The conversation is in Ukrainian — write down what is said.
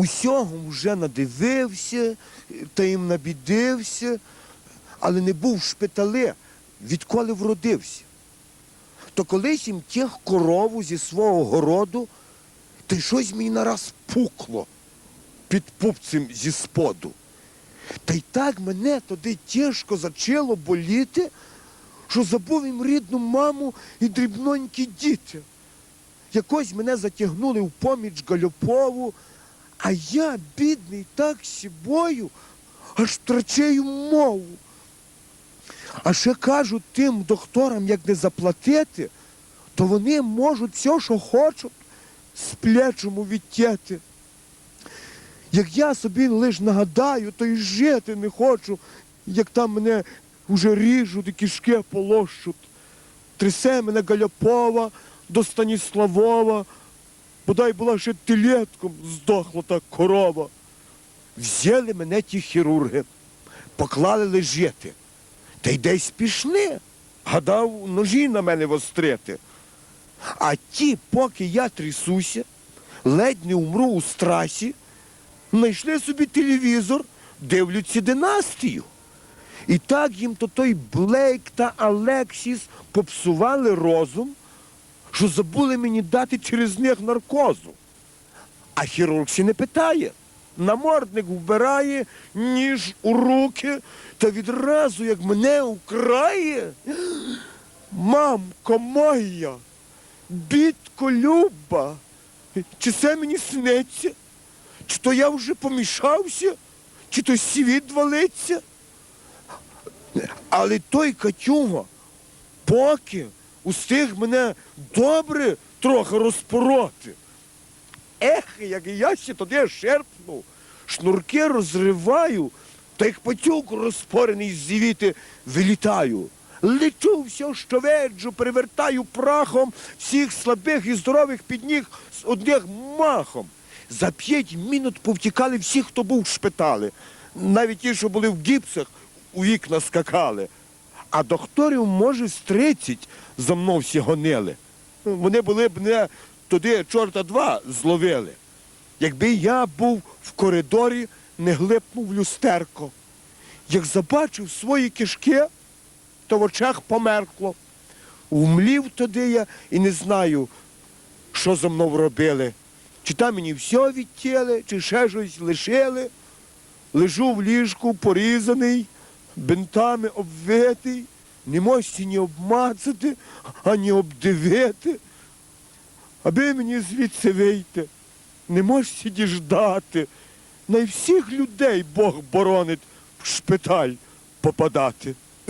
Усього вже надивився, та їм набідився, але не був в шпитале, відколи вродився. То колись їм тяг корову зі свого городу, та й щось мені нараз пукло під пупцем зі споду. Та й так мене туди тяжко зачало боліти, що забув їм рідну маму і дрібнонькі діти. Якось мене затягнули в поміч Гальопову, а я, бідний, так сібою, аж втрачаю мову. А ще кажуть тим докторам, як не заплатити, то вони можуть все, що хочуть, з плечому відтяти. Як я собі лиш нагадаю, то й жити не хочу, як там мене вже ріжуть і кишки полощуть. Трясе мене Галяпова до Станіславова, бодай була ще тілетком, здохла та корова. Взяли мене ті хірурги, поклали лежати. Та й десь пішли. Гадав, ножі на мене вострити. А ті, поки я трясуся, ледь не умру у страсі, знайшли собі телевізор, дивляться династію. І так їм то той Блейк та Алексіс попсували розум, що забули мені дати через них наркозу. А хірург сі не питає. Намордник вбирає, ніж у руки, та відразу, як мене украє. Мамко моя, бідко Люба, чи це мені сниться? Чи то я вже помішався, чи то світ валиться? Але той Катюга, поки устиг мене добре трохи розпороти. Ех, як я ще тоді шерпнув, шнурки розриваю, та як патюк розпорений з звіти вилітаю. Лечу все, що веджу, перевертаю прахом всіх слабих і здорових під ніг з одним махом. За п'ять мінут повтікали всі, хто був в шпиталі. Навіть ті, що були в гіпсах, у вікна скакали. А докторів, може, з 30 за мною всі гонили. Вони були б не туди чорта два зловили. Якби я був в коридорі, не глипнув люстерко. Як забачив свої кишки, то в очах померкло. Вмлів туди я і не знаю, що за мною робили. Чи там мені все відтіли, чи ще щось лишили. Лежу в ліжку порізаний, бинтами обвитий, не можете ні обмацати, ані обдивити. Аби мені звідси вийти, не можете діждати. На всіх людей Бог боронить в шпиталь попадати.